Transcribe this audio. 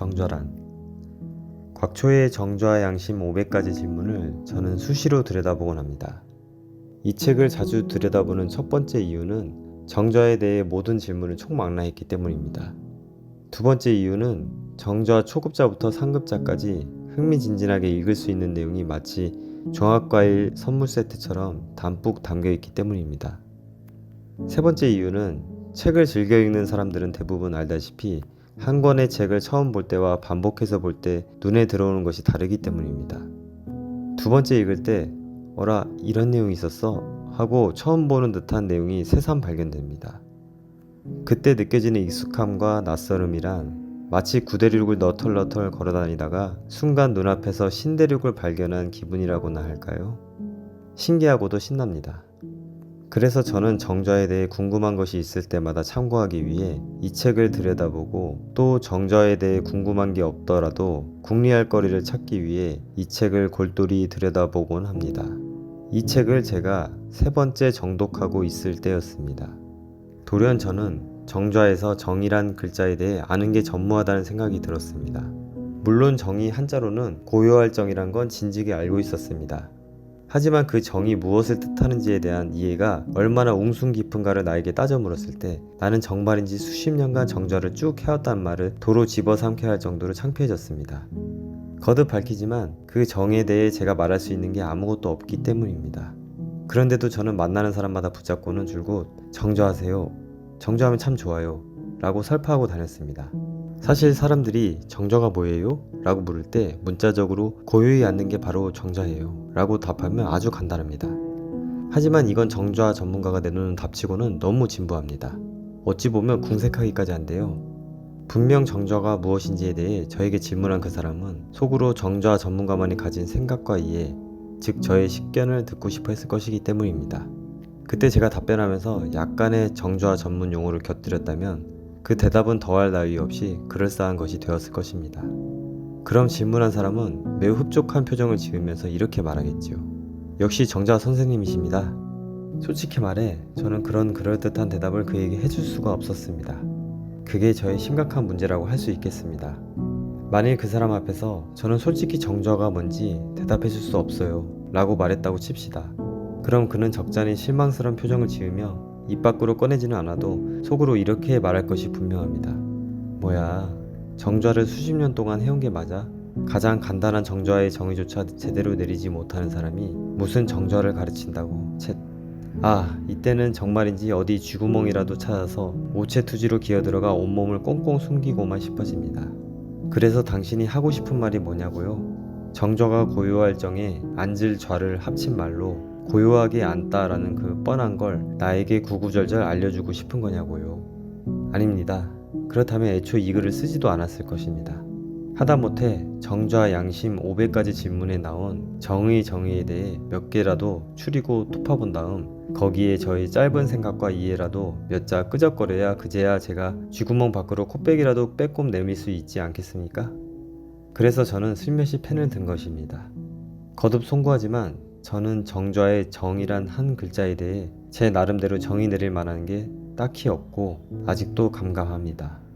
정좌란 곽초의 정좌 양심 500가지 질문을 저는 수시로 들여다보곤 합니다. 이 책을 자주 들여다보는 첫 번째 이유는 정좌에 대해 모든 질문을 총망라했기 때문입니다. 두 번째 이유는 정좌 초급자부터 상급자까지 흥미진진하게 읽을 수 있는 내용이 마치 종합과일 선물 세트처럼 담뿍 담겨 있기 때문입니다. 세 번째 이유는 책을 즐겨 읽는 사람들은 대부분 알다시피 한 권의 책을 처음 볼 때와 반복해서 볼 때 눈에 들어오는 것이 다르기 때문입니다. 두 번째 읽을 때 어라 이런 내용이 있었어 하고 처음 보는 듯한 내용이 새삼 발견됩니다. 그때 느껴지는 익숙함과 낯설음이란 마치 구대륙을 너털너털 걸어다니다가 순간 눈앞에서 신대륙을 발견한 기분이라고나 할까요? 신기하고도 신납니다. 그래서 저는 정좌에 대해 궁금한 것이 있을 때마다 참고하기 위해 이 책을 들여다보고 또 정좌에 대해 궁금한 게 없더라도 궁리할 거리를 찾기 위해 이 책을 골똘히 들여다보곤 합니다. 이 책을 제가 세 번째 정독하고 있을 때였습니다. 돌연 저는 정좌에서 정이란 글자에 대해 아는 게 전무하다는 생각이 들었습니다. 물론 정이 한자로는 고요할 정이란 건 진즉에 알고 있었습니다. 하지만 그 정이 무엇을 뜻하는지에 대한 이해가 얼마나 웅숭 깊은가를 나에게 따져 물었을 때 나는 정말인지 수십 년간 정좌를 쭉 해왔단 말을 도로 집어삼켜야 할 정도로 창피해졌습니다. 거듭 밝히지만 그 정에 대해 제가 말할 수 있는 게 아무것도 없기 때문입니다. 그런데도 저는 만나는 사람마다 붙잡고는 줄곧 정좌하세요. 정좌하면 참 좋아요. 라고 설파하고 다녔습니다. 사실 사람들이 정좌가 뭐예요? 라고 물을 때 문자적으로 고요히 앉는 게 바로 정좌예요. 라고 답하면 아주 간단합니다. 하지만 이건 정좌 전문가가 내놓는 답치고는 너무 진부합니다. 어찌 보면 궁색하기까지 한데요. 분명 정좌가 무엇인지에 대해 저에게 질문한 그 사람은 속으로 정좌 전문가만이 가진 생각과 이해, 즉 저의 식견을 듣고 싶어 했을 것이기 때문입니다. 그때 제가 답변하면서 약간의 정좌 전문 용어를 곁들였다면 그 대답은 더할 나위 없이 그럴싸한 것이 되었을 것입니다. 그럼 질문한 사람은 매우 흡족한 표정을 지으면서 이렇게 말하겠지요. 역시 정자 선생님이십니다. 솔직히 말해 저는 그런 그럴듯한 대답을 그에게 해줄 수가 없었습니다. 그게 저의 심각한 문제라고 할 수 있겠습니다. 만일 그 사람 앞에서 저는 솔직히 정좌가 뭔지 대답해 줄 수 없어요 라고 말했다고 칩시다. 그럼 그는 적잖이 실망스러운 표정을 지으며 입 밖으로 꺼내지는 않아도 속으로 이렇게 말할 것이 분명합니다. 뭐야, 정좌를 수십 년 동안 해온 게 맞아? 가장 간단한 정좌의 정의조차 제대로 내리지 못하는 사람이 무슨 정좌를 가르친다고? 쳇. 아, 이때는 정말인지 어디 쥐구멍이라도 찾아서 오체투지로 기어들어가 온몸을 꽁꽁 숨기고만 싶어집니다. 그래서 당신이 하고 싶은 말이 뭐냐고요? 정좌가 고요할 정에 앉을 좌를 합친 말로 고요하게 앉다라는 그 뻔한 걸 나에게 구구절절 알려주고 싶은 거냐고요. 아닙니다. 그렇다면 애초 이 글을 쓰지도 않았을 것입니다. 하다못해 정좌 양심 500가지 질문에 나온 정의 정의에 대해 몇 개라도 추리고 톱어본 다음 거기에 저의 짧은 생각과 이해라도 몇 자 끄적거려야 그제야 제가 쥐구멍 밖으로 코빼기라도 빼꼼 내밀 수 있지 않겠습니까? 그래서 저는 슬며시 펜을 든 것입니다. 거듭 송구하지만 저는 정좌의 정이란 한 글자에 대해 제 나름대로 정의 내릴 만한 게 딱히 없고 아직도 감감합니다.